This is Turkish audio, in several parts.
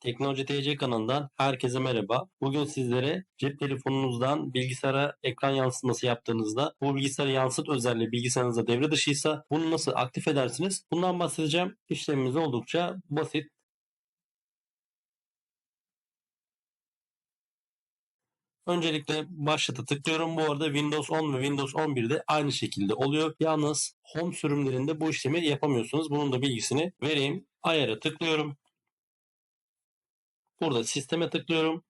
Teknoloji TC kanalından herkese merhaba. Bugün sizlere cep telefonunuzdan bilgisayara ekran yansıtması yaptığınızda bu bilgisayara yansıt özelliği bilgisayarınızda devre dışıysa bunu nasıl aktif edersiniz? Bundan bahsedeceğim. İşlemimiz oldukça basit. Öncelikle başlata tıklıyorum. Bu arada Windows 10 ve Windows 11'de aynı şekilde oluyor. Yalnız Home sürümlerinde bu işlemi yapamıyorsunuz. Bunun da bilgisini vereyim. Ayar'a tıklıyorum. Burada sisteme tıklıyorum.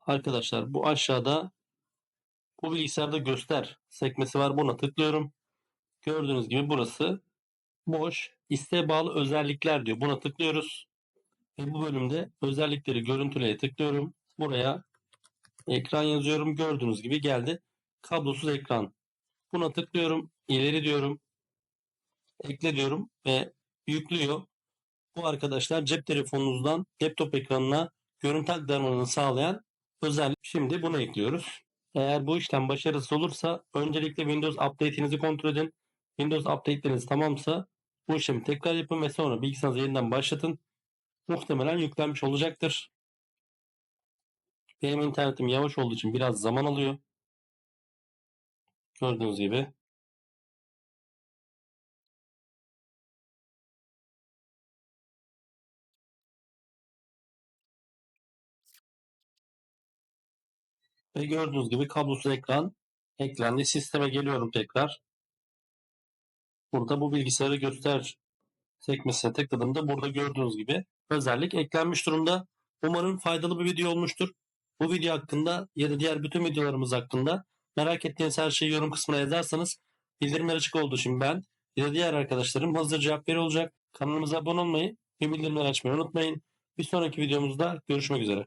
Arkadaşlar bu aşağıda bu bilgisayarda göster sekmesi var. Buna tıklıyorum. Gördüğünüz gibi burası boş. İsteğe bağlı özellikler diyor. Buna tıklıyoruz. Ve bu bölümde özellikleri görüntüleye tıklıyorum. Buraya ekran yazıyorum. Gördüğünüz gibi geldi. Kablosuz ekran. Buna tıklıyorum. İleri diyorum. Ekle diyorum ve yüklüyor. Bu arkadaşlar cep telefonunuzdan laptop ekranına görüntü aktarmanı sağlayan özellik. Şimdi bunu ekliyoruz. Eğer bu işlem başarısız olursa öncelikle Windows Update'inizi kontrol edin. Windows Update'leriniz tamamsa bu işlemi tekrar yapın ve sonra bilgisayarınızı yeniden başlatın. Muhtemelen yüklenmiş olacaktır. Benim internetim yavaş olduğu için biraz zaman alıyor. Gördüğünüz gibi. Ve gördüğünüz gibi kablosuz ekran eklendi. Sisteme geliyorum tekrar. Burada bu bilgisayarı göster sekmesine tıkladığımda burada gördüğünüz gibi özellik eklenmiş durumda. Umarım faydalı bir video olmuştur. Bu video hakkında ya da diğer bütün videolarımız hakkında merak ettiğiniz her şeyi yorum kısmına yazarsanız bildirimler açık olduğu için ben ya da diğer arkadaşlarım hazır cevap veriyor olacak. Kanalımıza abone olmayı ve bildirimleri açmayı unutmayın. Bir sonraki videomuzda görüşmek üzere.